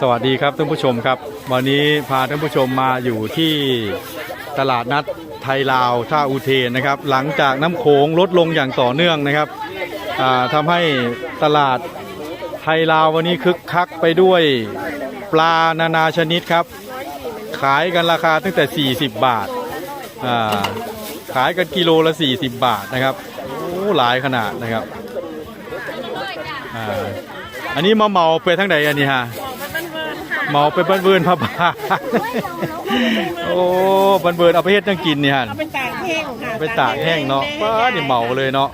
สวัสดีครับท่านผู้ชมครับ วันนี้พาท่านผู้ชมมาอยู่ที่ตลาดนัดไทยลาวท่าอุเทนนะครับ หลังจากน้ำโขงลดลงอย่างต่อเนื่องนะครับอ่าทำให้ตลาดไทยลาววันนี้คึกคักไปด้วยปลานานาชนิดครับ ขายกันราคาตั้งแต่ 40 บาทาขายกันกิโลละ 40 บาทนะครับโอ้หลายขนาดนะครับอ,อันนี้มาเมาไปทั้งใดอันนี้ฮะ เมาไปบ้านเบิร์นพระบาทโอ้บ้านเบิร์นเอาไปเฮ็ดจังกินนี่ฮะเอาไปตากแห้งค่ะไปตากแห้งเนาะป้านี่เมาเลยเนาะ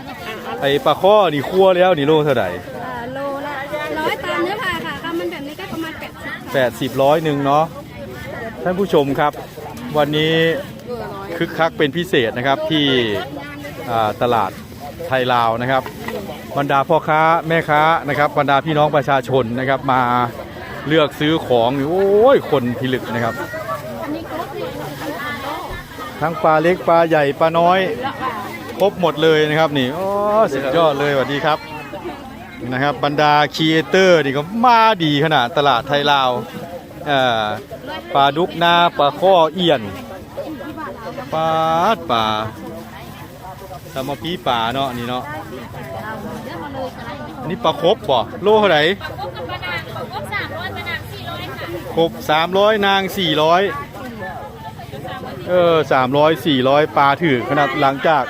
ไอปลาข้อนี่คั่วแล้วนี่โลเท่าไหร่อ่าโลละร้อยตามเนื้อผ้าค่ะถ้ามันแบบนี้ก็ประมาณแปดสิบแปดสิบร้อยหนึ่งเนาะท่านผู้ชมครับ วันนี้คึกคักเป็นพิเศษนะครับที่อ่าตลาดไทยลาวนะครับ บรรดาพ่อค้าแม่ค้านะครับ บรรดาพี่น้องประชาชนนะครับมา เลือกซื้อของนี่โอ้ยคนพิลึกนะครับ ทั้งปลาเล็กปลาใหญ่ปลาน้อยครบหมดเลยนะครับนี่โอ้สุดยอดเลยสวัสดีครับนะครับบรรดาครีเอเตอร์นี่ก็มาดีขนาดตลาดไทยลาวอ่อปลาดุกนาปลาข้อเอียนปลาปลาทำมาปีปลาเนาะนี่เนาะอันนี้ปลาครบบ่โลเท่าไหร่ บสามร้อยนางสี่ร้อยเออสามร้อยสี่ร้อยปลาถือขนาดหลังจาก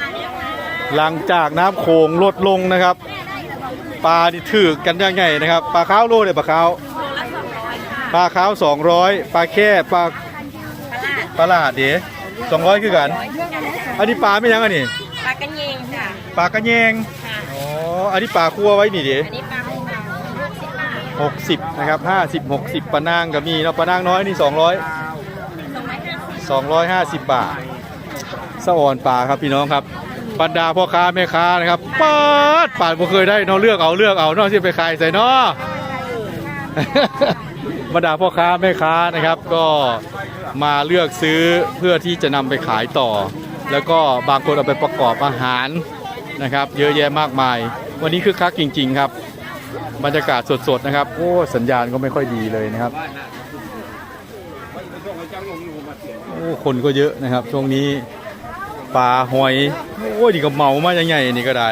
หลังจากน้ำโขงลดลงนะครับ ปลาที่ถือกันยังไงนะครับปลาขาวโลเลยปลาขาวปลาขาวสองร้อยปลาแค่ปลาปลาลาดเดี๋ยสองร้อยคือกัน อันนี้ปลาไม่ยังอันนี้ปลากระเยงค่ะปลากระแยงค่ะอ๋ออันนี้ปลาคั่วไว้นี่เดี๋ยอันนี้ปลาของเรา 60นะครับ50 60ปะนางก็มีเราะปานางน้อยนี่ 200 250 บาทสะอ่อนปลาครับพี่น้องครับบรรดาพ่อค้าแม่ค้านะครับป้าดป่านผมเคยได้น้องเลือกเอาเลือกเอานอที่ไปขายใส่นอบรรดาพ่อค้าแม่ค้านะครับ ก็มาเลือกซื้อเพื่อที่จะนำไปขายต่อ แล้วก็บางคนเอาไปประกอบอาหารนะครับ เยอะแยะมากมาย วันนี้คึกคักจริง ๆ ครับ บรรยากาศสดๆนะครับ โอ้สัญญาณก็ไม่ค่อยดีเลยนะครับโอ้คนก็เยอะนะครับ ช่วงนี้ปลาหอยโอ้ยนี่ก็เมามาใหญ่ๆนี่ก็ได้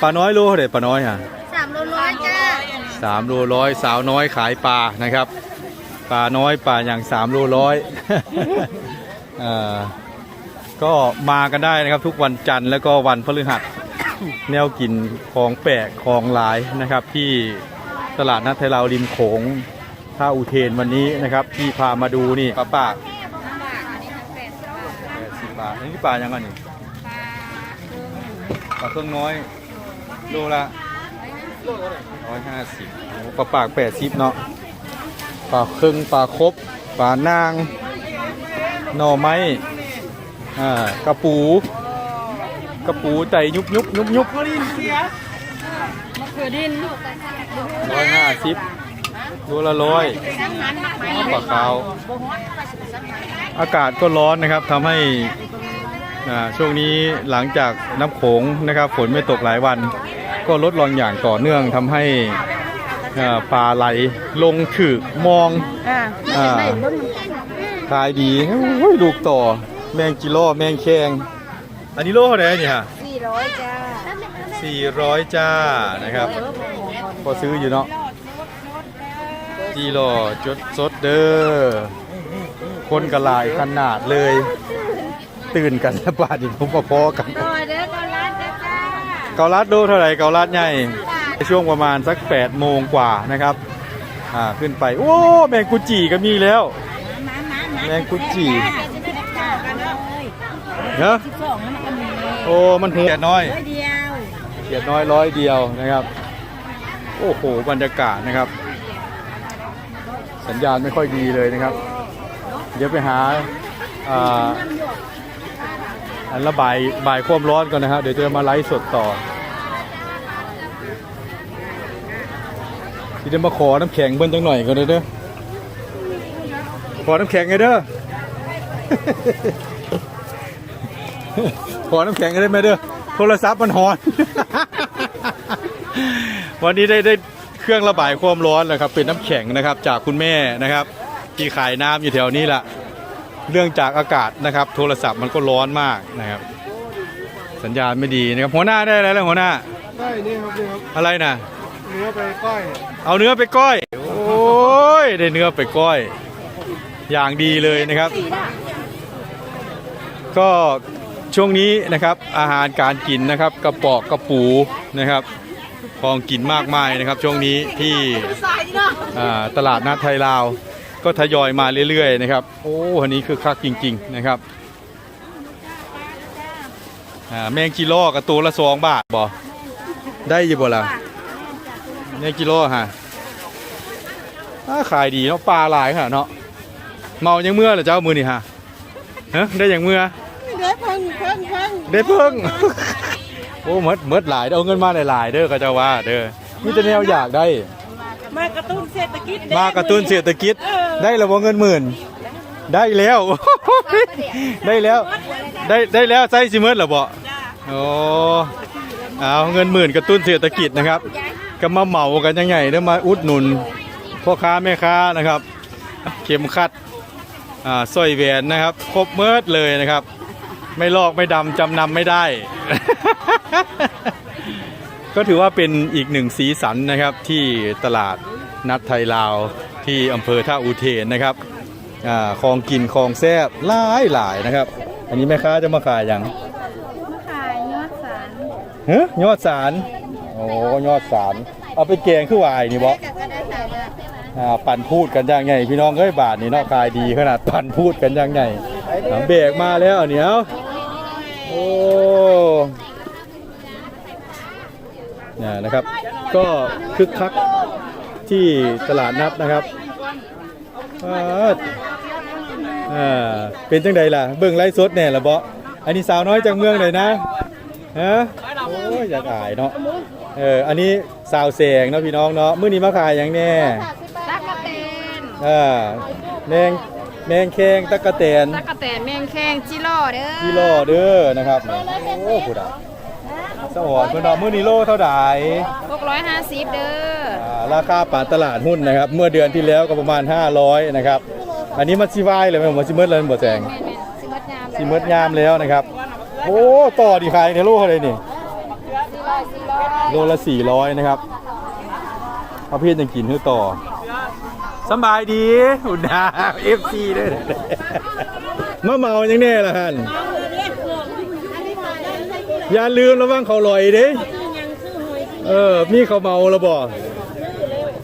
ปลาน้อยโลเท่าไหร่ปลาน้อยอะสามโลร้อยจ้าสามโลร้อยสาวน้อยขายปลานะครับปลาน้อยปลาอย่างสามโลร้อยเอ่อก็มากันได้นะครับทุกวันจันทร์แล้วก็วันพฤหัส แนวกินของแปลกของหลายนะครับ ที่ตลาดนัดไทยลาวริมโขงท่าอุเทนวันนี้นะครับ ที่พามาดูนี่ปลาปากแปดสิบบาทอันนี้ปลายังไงนี่ปลาเครื่องน้อยโลละร้อยห้าสิบปลาปากแปดสิบเนาะปลาเครื่องปลาครบปลานางหน่อไม้อ่ากระปู กระปูไตยุบยุบยุบยุบมะเขือดินร้อยห้าสิบดูละร้อยปลาขาว อากาศก็ร้อนนะครับทำให้อ่าช่วงนี้หลังจากน้ำโขงนะครับฝนไม่ตกหลายวัน ก็ลดลงอย่างต่อเนื่องทำให้อ่าปลาไหลลงถึกมองอ่าอ่าขายดีโอ้ยลูกต่อแมงกิโลแมงแคง อันนี้โลเท่าไหร่เนี่ยฮะสี่ร้อยจ้าสี่ร้อยจ้านะครับพอซื้ออยู่เนาะจีโลจดสดเด้อคนกระลายขนาดเลย ตื่นกันแล้วบาดอีกผมพอๆกันต่อเด้อก่อนร้านเด้อจ้าเกาลัดดูเท่าไหร่เกาลัดใหญ่ในช่วงประมาณสัก8โมงกว่านะครับอ่าขึ้นไป โอ้แมงกุจีก็มีแล้วแมงกุจีเนาะสองมันก็มี โอ้ มันเหียดน้อยเดียวเขียดน้อยร้อยเดียวนะครับ โอ้โห บรรยากาศนะครับ สัญญาณไม่ค่อยดีเลยนะครับ เดี๋ยวไปหาอันระบายบายความร้อนก่อนนะครับเดี๋ยวจะมาไลฟ์สดต่อที่จะมาขอน้ำแข็งเบิ้ลจังหน่อยก่อนด้อเด้อขอน้ำแข็งไงเด้อ ขอน้ำแข็งได้ไหมเด้อโทรศัพท์มันหอน วันนี้ได้ได้เครื่องระบายความร้อนนะครับเป็นน้ำแข็งนะครับ จากคุณแม่นะครับ ที่ขายน้ำอยู่แถวนี้แหละเรื่องจากอากาศนะครับ โทรศัพท์มันก็ร้อนมากนะครับ สัญญาณไม่ดีนะครับหัวหน้าได้อะไรแล้วหัวหน้าได้นี่ครับนี่ครับอะไรนะเนื้อไปก้อย เอาเนื้อไปก้อย โอ้ยได้เนื้อไปก้อย อย่างดีเลยนะครับ ก็ ช่วงนี้นะครับอาหารการกินนะครับกระปอกกระปูนะครับของกินมากมายนะครับ ช่วงนี้ที่ตลาดนัดไทยลาว ก็ทยอยมาเรื่อยๆนะครับโอ้อันนี้คือคักจริง ๆนะครับแมงกิโลกับตัวละสองบาทบ่ได้ยี่บ่ละเนี่ยกิโลฮะอ่าขายดีเนาะปลาหลายค่ะเนาะเมายังเมื่อเหรอเจ้ามือนี่ฮะฮะได้ยังเมื่อ ได้เพิ่งเพิ่งเพิ่งได้เพิ่ง โอ้เมดเมดหลายเด้อเอาเงินมาหลายๆเด้อก็จะว่าเด้อมีแต่แนวอยากได้ มากระตุ้นเศรษฐกิจมากระตุ้นเศรษฐกิจได้แล้วบ่เงินหมื่น ได้แล้ว ได้แล้ว ได้ได้แล้วใส่สิเมิดเหรอบ่โอ้เอาเงินหมื่นกระตุ้นเศรษฐกิจนะครับ ก็มาเหมากันยังไงเด้อมาอุดหนุนพ่อค้าแม่ค้านะครับ เข็มขัดอ่าสร้อยแหวนนะครับ ครบเมิดเลยนะครับ ไม่ลอกไม่ดำจำนำไม่ได้ ก็ถือว่าเป็นอีกหนึ่งสีสันนะครับที่ตลาดนัดไทยลาวที่อำเภอท่าอุเทนนะครับอาคลองกินคลองแซบหลายหลายนะครับ อันนี้แม่ค้าจะมาขายอย่างมาขายยอดสารเฮ้ยยอดสารโอ้ยอดสารเอาไปแกงคือวายนี่บ่อ่าปั่นพูดกันอย่างไงพี่น้องเอ้ยบาทนี่เนาะขายดีขนาดปั่นพูดกันอย่างไงอ่าเบรกมาแล้วเหนียว โอ้เนี่ยนะครับ ก็คึกคักที่ตลาดนัดนะครับอ่าอ่าเป็นจังใดล่ะ เบิ่งไลฟ์สดแน่ละบ่อันนี้สาวน้อยจากเมืองไหนนะฮะโอ้ยอยากอายเนาะเอออันนี้สาวแสงเนาะพี่น้องเนาะมื้อนี้มาขายอย่างแน่ตักกะแตนอ่าแมง แมงแคงตะกะแตนตักกะแตนแมงแข้งจิโร่เด้อกิโลเด้อนะครับโอ้ผู้ดาสวรรค์เพิ่นเอามื้อนี้โลเท่าใด650เด้ออ่าราคาป่านตลาดหุ้นนะครับ เมื่อเดือนที่แล้วก็ประมาณ 500นะครับอันนี้มันสิวายเลยไหมผมว่าสิเมิดเลยบ่แจง แม่นๆสิมดงามสิเมิดยามแล้วนะครับ โอ้ต่อดีขายในโลเท่าไหร่นี่400โลละ400นะครับเอาเพียนยังกินให้ต่อ สำบายดีอุ่นดา FC เด้อมาเมายังแน่ล่ะฮันอย่าลืมระวังเขาลอยเด้เออมีเขาเมาแล้วบ่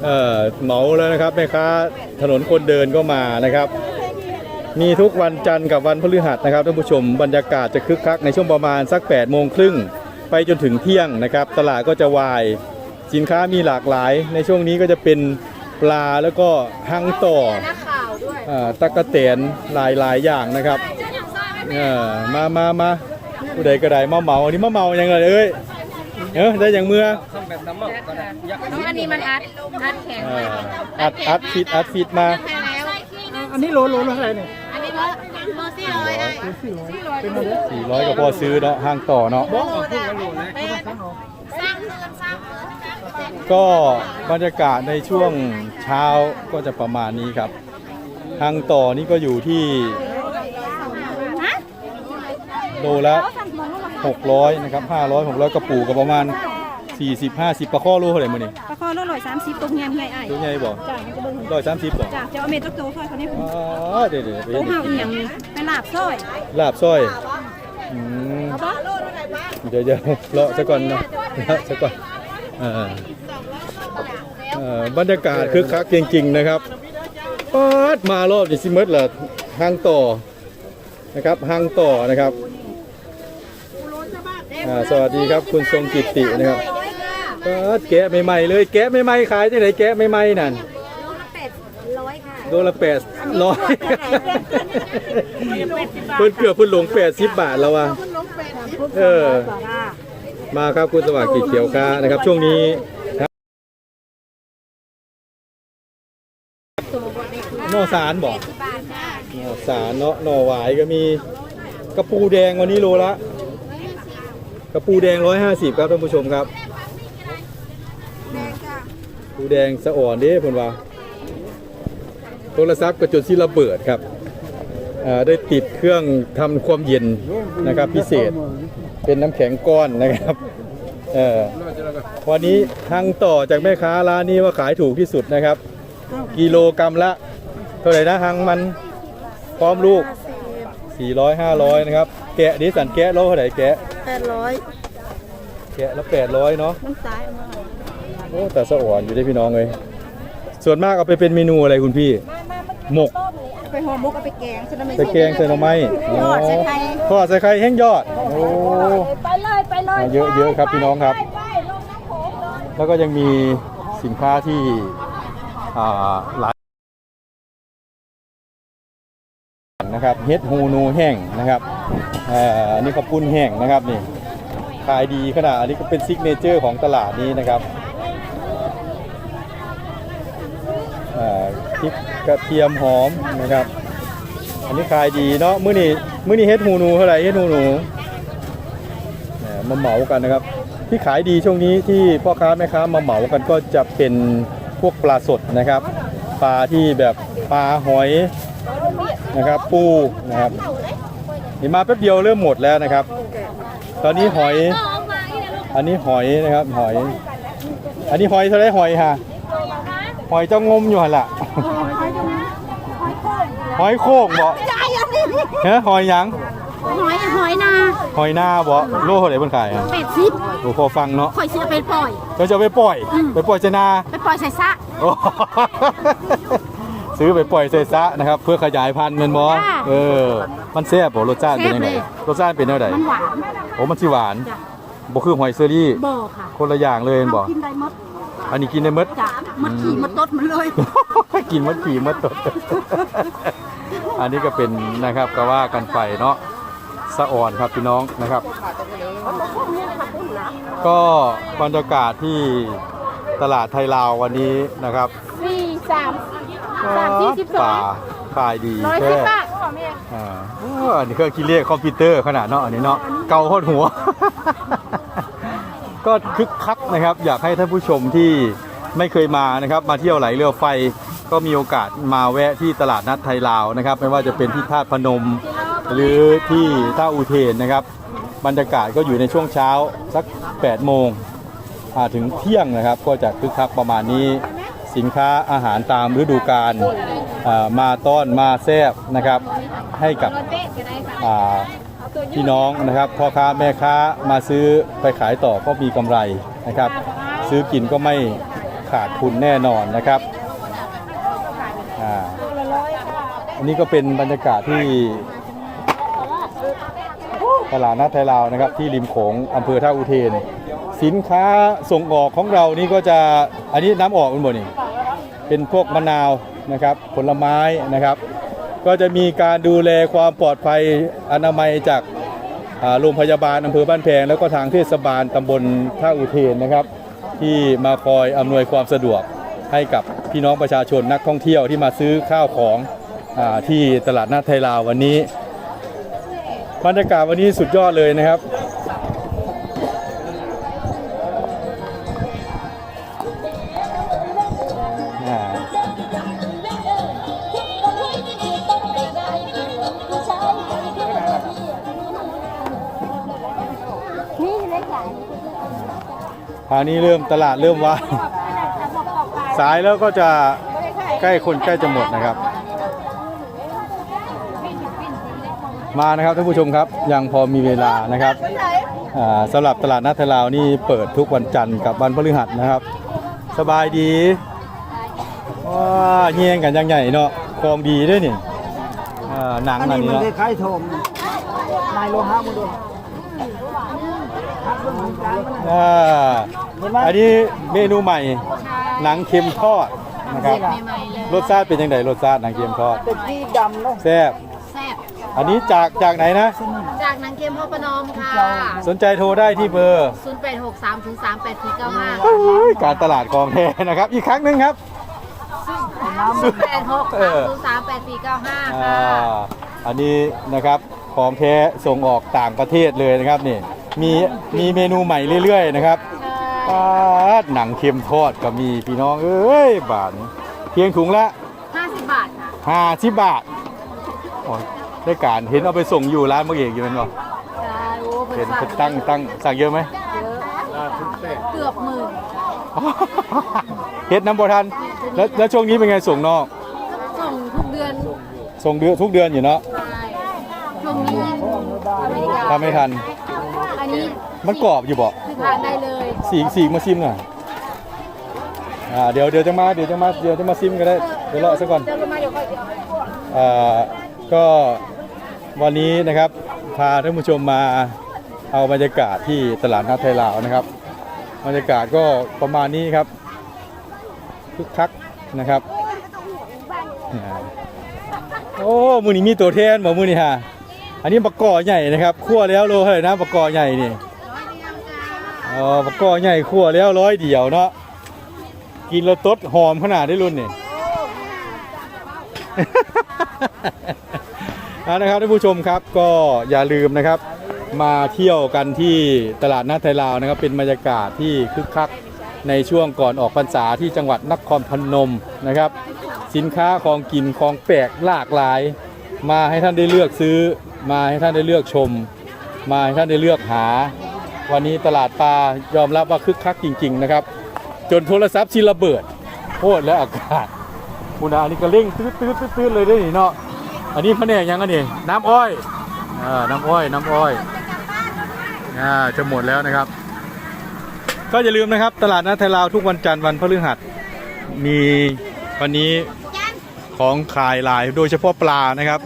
เออเมาแล้วนะครับแม่ค้าถนนคนเดินก็มานะครับ มีทุกวันจันทร์กับวันพฤหัสนะครับท่านผู้ชมบรรยากาศจะคึกคักในช่วงประมาณสัก8โมงครึ่งไปจนถึงเที่ยงนะครับ ตลาดก็จะวาย สินค้ามีหลากหลาย ในช่วงนี้ก็จะเป็น ปลาแล้วก็หังต่ออ่าตะกะเตนหลายหลายๆอย่างนะครับเออมามามาผู้ใดก็ได้มาเมาอันนี้มาเมายังไงเอ้ยเออได้อย่างเมื่ออันนี้มันอัดอัดแข็งเอออัดอัดฟิตอัดฟิตมา อันนี้โลโลละเท่าไหร่เนี่ยอันนี้ละโล400อะ400ก็พอซื้อเนาะห้างต่อเนาะ บอ กเอาพูดกันโลนะก็บรรยากาศในช่วงเช้าก็จะประมาณนี้ครับ ทางต่อนี่ก็อยู่ที่โลละ600นะครับ500 600กระปูก็ประมาณ 40 50ปลาข้อโลเท่าไหร่มื้อนี้ปลาคอโลร้อยสามสิบตรงเงี้ยไงไอ้ตัวใหญ่บ่จ้ามันจะเบิ่งร้อยสามสิบบ่จ้าจะเอาเม็ดตะโตซอยเขาเนี่ยอ๋อเดี๋ยวเดี๋ยวไปโตเห่าอีหยังนี่เป็นลาบซอยลาบซอยอืมเดี๋ยวเดี๋ยวเลาะซะก่อนเนาะเลาะซะก่อนเออเอ่อ บรรยากาศคึกคักจริง ๆ นะครับปาดมารอบนี้สิหมดละห้างต่อนะครับห้างต่อนะครับอ่าสวัสดีครับคุณทรงกิตตินะครับปาดแกะใหม่ๆเลยแกะใหม่ๆขายที่ไหนแกะใหม่ๆนั่นร้อยค่ะโลละแปดร้อยเพิ่นเกือบเพิ่นหลงแปดสิบบาทแล้วว่ะเออมาครับคุณสวัสดิ์กิจเขียวค้านะครับ ช่วงนี้ สารบอกหนอสารเนาะหน่อหวายก็มีกระปูแดงวันนี้โลละกระปูแดงร้อยห้าสิบครับท่านผู้ชมครับปูแดงสะอ่อนเด้พนว่าโทรศัพท์ก็จนสิระเบิดครับอ่าได้ติดเครื่องทำความเย็นนะครับพิเศษเป็นน้ำแข็งก้อนนะครับเออวันนี้ทางต่อจากแม่ค้าร้านนี้ว่าขายถูกที่สุดนะครับ กิโลกรรัมละ เท่าไหร่นะทางมันพร้อมลูก 400 500 นะครับ แกะดิสันแกะโลเท่าไหร่แกะ แปดร้อยแกะแล้ว800 เนาะน้ำตาลเอามาโอ้แต่สะอ่อนอยู่ได้พี่น้องเลยส่วนมากเอาไปเป็นเมนูอะไรคุณพี่ หมกไปห่อหมกเอาไปแกงใส่น้ำมันใส่แกงใส่หน่อไม้ยอดใส่ไข่ทอดใส่ไข่แห้งยอด โอ้ ไปเลยไปเลยเยอะเยอะครับพี่น้องครับ ไปลงน้ำโขงเลยแล้วก็ยังมีสินค้าที่อ่าหลาย นะครับเฮ็ดฮูนูแห้งนะครับอันนี้ข้าวปุ้นแห้งนะครับนี่ขายดีขนาดอันนี้ก็เป็นซิกเนเจอร์ของตลาดนี้นะครับพริกกระเทียมหอมนะครับ อันนี้ขายดีเนาะมื้อนี้มื้อนี้เฮ็ดฮูนูเท่าไหร่เฮ็ดฮูนูมมาเหมากันนะครับ ที่ขายดีช่วงนี้ที่พ่อค้าแม่ค้ามาเหมากันก็จะเป็นพวกปลาสดนะครับ ปลาที่แบบปลาหอย นะครับ ปูนะครับนี่มาแป๊บเดียวเริ่มหมดแล้วนะครับ ตอนนี้หอย อันนี้หอยนะครับหอย อันนี้หอยเท่าไรหอยฮะหอยเจ้างมอยู่หันละหอยโค้งบ่เฮ้ยหอยหยังหอยหอยนาหอยหน้าบ่โลเท่าไหร่เพิ่นขายอะเป็ดซิปโอ้พอฟังเนาะข่อยเสียไปปล่อยเราจะเอาไปปล่อยอืมไปปล่อยเจนา ไปปล่อยใส่ซะโอ้ ซื้อไปปล่อยเซซะนะครับ เพื่อขยายพันธุ์เงินบอจ้าเออ มันแซ่บบ่รสชาติเป็นยังไงแซ่บเลย รสชาติเป็นยังไงมันหวานโอ้มันสิหวานจ้ะบ่คือหอยเซอรี่บ่อค่ะคนละอย่างเลยเห็นบ่เอากินได้หมดอันนี้กินได้หมด จ้ะมัดขี่มัดตดมันเลย กินมัดขี่มัดตด อันนี้ก็เป็นนะครับก็ว่ากันไปเนาะสะอ่อนครับพี่น้องนะครับ ก็บรรยากาศที่ตลาดไทยลาววันนี้นะครับ สี่สาม สามที่สิบสป่าองขายดีร้อยแค่สิบบาทอ่าโอ้อันนี้เครื่องคิดเลขคอมพิวเตอร์ขนาดเนาะอันนี้เนาะเกาโคตรหัว ก็คึกคักนะครับ อยากให้ท่านผู้ชมที่ไม่เคยมานะครับ มาเที่ยวไหลเรือไฟก็มีโอกาสมาแวะที่ตลาดนัดไทยลาวนะครับ ไม่ว่าจะเป็นที่ธาตุพนม หรือที่ท่าอุเทนนะครับ บรรยากาศก็อยู่ในช่วงเช้าสัก8โมงอ่าถึงเที่ยงนะครับ ก็จะคึกคักประมาณนี้ สินค้าอาหารตามฤดูกาลมาต้อนมาแซบนะครับให้กับพี่น้องนะครับพ่อค้าแม่ค้ามาซื้อไปขายต่อก็มีกำไรนะครับ ซื้อกินก็ไม่ขาดทุนแน่นอนนะครับอันนี้ก็เป็นบรรยากาศที่ตลาดนัดไทยลาวนะครับที่ริมโขงอำเภอท่าอุเทน สินค้าส่งออกของเรานี่ก็จะอันนี้น้ำออกมันหมดนี่ เป็นพวกมะนาวนะครับผลไม้นะครับ ก็จะมีการดูแลความปลอดภัยอนามัยจากโรงพยาบาลอำเภอบ้านแพง แล้วก็ทางเทศบาลตำบลท่าอุเทนนะครับ ที่มาคอยอำนวยความสะดวกให้กับพี่น้องประชาชนนักท่องเที่ยวที่มาซื้อข้าวของอที่ตลาดนัดไทยลาววันนี้บรรยากาศวันนี้สุดยอดเลยนะครับ ราวนี้เริ่มตลาดเริ่มว่างสายแล้วก็จะใกล้คนใกล้จะหมดนะครับ มานะครับท่านผู้ชมครับยังพอมีเวลานะครับอ่าสำหรับตลาดนัดไทยลาวนี่เปิดทุกวันจันทร์กับวันพฤหัสนะครับ สบายดีว้าเฮียงกันยังใหญ่เนาะคลองดีด้วยนี่อ่าหนังอันอันนี้นี้มันเนาะคล้ายๆโถมนายโลหะมาดู อ่าอันนี้เมนูใหม่ หนังเค็มทอดนะครับรสชาติเป็นยังไงรสชาติหนังเค็มทอดตะกี้ดำเนาะแซ่บแซ่บอันนี้จากจากไหนนะ จากนางเกมพ่อประนอมค่ะ สนใจโทรได้ที่เบอร์0 8 6 3 0 3 8 4 9 5 โอ้ยการตลาดของแท้นะครับ อีกครั้งหนึ่งครับ 0 8 6เออ3 0 3 8 4 9 5 อ่ค่ะาอันนี้นะครับของแท้ส่งออกต่างประเทศเลยนะครับนี่ มีมีเมนูใหม่เรื่อยๆนะครับปาดหนังเค็มทอดก็มีพี่น้องเอ้ยบาทนี้เพียงถุงละ50 บาทค่ะห้าสิบบาทโอ้ยได้การเห็นเอาไปส่งอยู่ร้านเมื่อเอกอยู่นั่นบ่ใช่โอ้เห็นสั่เขาตั้งตั้งสั่งเยอะไหมเกือบหมื่นเฮ็ดน้ำบ่ทันแล้วแล้วช่วงนี้เป็นไงส่งนอก ส่งทุกเดือนส่งเดือนทุกเดือนอยู่เนาะใช่ช่วงนี้อเมริกาถ้าไม่ทันอั นนี้มันกรอบอยู่บ่คือทานได้เลยสีกสีกมาซิมหน่อยอ่าเดี๋ยวเดี๋ยวจะมาเดี๋ยวจะมาเดี๋ยวจะมาซิมก็ได้เดี๋ยวรอสักก่อนเดี๋ยวมาเดี๋ยวค่อยอ่าก็วันนี้นะครับพาท่านผู้ชมมาเอาบรรยากาศที่ตลาดนัดไทยลาวนะครับ บรรยากาศก็ประมาณนี้ครับคึกคักนะครับอ่าโอ้ มือนี้มีตัวแทนบอกมือนี่ฮะ อันนี้ปากกอใหญ่นะครับคั่วแล้วโลเท่าไหร่นะปากกอใหญ่นี่อ๋อปากกอใหญ่คั่วแล้วร้อยเดียวเนาะกินแล้วตดหอมขนาดได้รุ่นนี่เอานะครับท่านผู้ชมครับก็อย่าลืมนะครับ มาเที่ยวกันที่ตลาดนัดไทยลาวนะครับ เป็นบรรยากาศที่คึกคักในช่วงก่อนออกพรรษาที่จังหวัดนครพนมนะครับ สินค้าของกินของแปลกหลากหลาย มาให้ท่านได้เลือกซื้อ มาให้ท่านได้เลือกชม มาให้ท่านได้เลือกหา วันนี้ตลาดปลายอมรับว่าคึกคักจริง ๆ นะครับ จนโทรศัพท์ชิระเบิดโคตรและอากาศคุณอาอันนี้ก็เร่งตื้อตื้อตื้อเลยได้นี่เนาะอันนี้แผนกยังอันนี้น้ำอ้อยอ่าน้ำอ้อยน้ำอ้อยอ่าจะหมดแล้วนะครับ ก็อย่าลืมนะครับ ตลาดนัดไทยลาวทุกวันจันทร์วันพฤหัสมีวันนี้ของขายหลายโดยเฉพาะปลานะครับ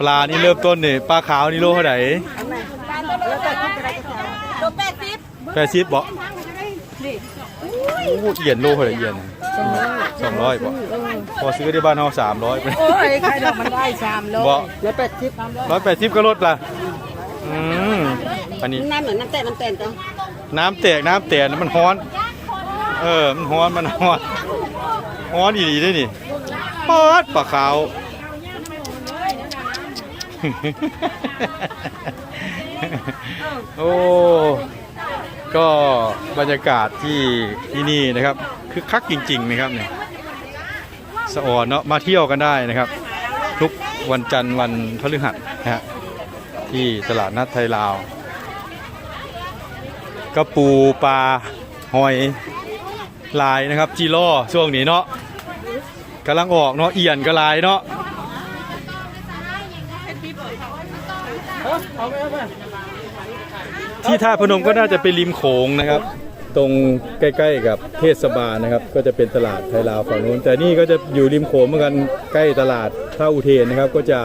ปลานี่เริ่มต้นเนี่ยปลาขาวนี่โลเท่าไหร่โลแปดสิบแปดสิบบอกโอ้เอียนโลเท่าไหร่เอียนสองร้อยบอกพอซื้อที่บ้านเราสามร้อยโอ้ยใครดอกมันได้สามโลบอกแล้วแปดสิบร้อยแปดสิบก็ลดละอืมอันนี้น้ำเหมือนน้ำแตกน้ำแตนจ้ะน้ำแตกน้ำแตกนะมันฮ้อน เออมันฮ้อนมันฮ้อนฮ้อนอีหลีได้นี่ปอดปลาขาว โอ้ก็บรรยากาศที่ที่นี่นะครับคือคักจริง ๆ นะครับเนี่ยสะอ่อนเนาะมาเที่ยวกันได้นะครับ ทุกวันจันทร์วันพฤหัสนะฮะที่ตลาดนัดไทยลาวกระปูปลาหอยลายนะครับจีโร่ช่วงนี้เนาะกำลังออกเนาะเอียนก็ลายเนาะ ที่ท่าพนมก็น่าจะเป็นริมโขงนะครับ ตรงใกล้ๆกับเทศบาลนะครับ ก็จะเป็นตลาดไทยลาวฝั่งนู้น แต่นี่ก็จะอยู่ริมโขงเหมือนกันใกล้ตลาดท่าอุเทนนะครับ ก็จะ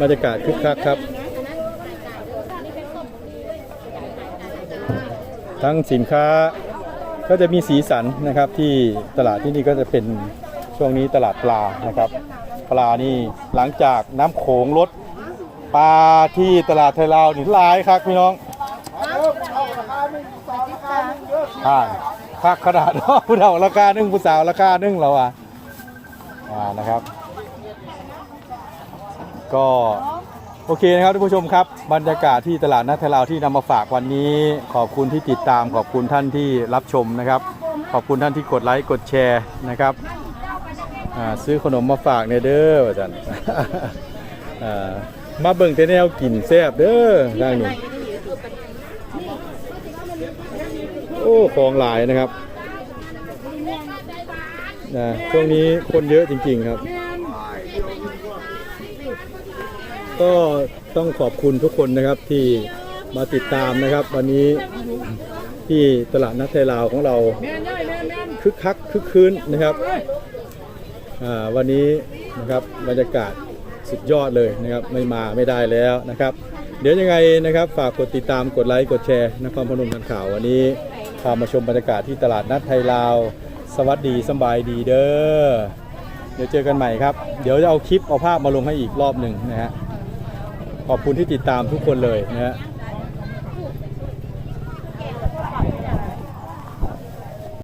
บรรยากาศคึกคักครับ ทั้งสินค้าก็จะมีสีสันนะครับที่ตลาดที่นี่ก็จะเป็นช่วงนี้ตลาดปลานะครับ ปลานี่หลังจากน้ำโขงลด ปลาที่ตลาดไทยลาวนี่หลายครับพี่น้องอ่าคักขนาดเนาะผู้เฒ่าราคาหนึ่งผู้สาวราคาหนึ่งเราอะอ่านะครับ ก็โอเคนะครับท่านผู้ชมครับ บรรยากาศที่ตลาดนัดไทยลาวที่นำมาฝากวันนี้ ขอบคุณที่ติดตามขอบคุณท่านที่รับชมนะครับ ขอบคุณท่านที่กดไลค์กดแชร์นะครับซื้อขนมมาฝากในเด้ออาจารย์ มาเบิ่งแต่แนวกินแซ่บเด้อด้านนี้โอ้ของหลายนะครับนะช่วงนี้คนเยอะจริง ๆครับ ก็ต้องขอบคุณทุกคนนะครับที่มาติดตามนะครับ วันนี้ที่ตลาดนัดไทยลาวของเราคึกคักคึกคืนนะครับวันนี้นะครับบรรยากาศ สุดยอดเลยนะครับไม่มาไม่ได้แล้วนะครับ เดี๋ยวยังไงนะครับฝากกดติดตามกดไลค์กดแชร์นครพนมทันข่าววันนี้พามาชมบรรยากาศที่ตลาดนัดไทยลาว สวัสดีสบายดีเด้อเดี๋ยวเจอกันใหม่ครับ เดี๋ยวจะเอาคลิปเอาภาพมาลงให้อีกรอบหนึ่งนะฮะขอบคุณที่ติดตามทุกคนเลยนะฮะ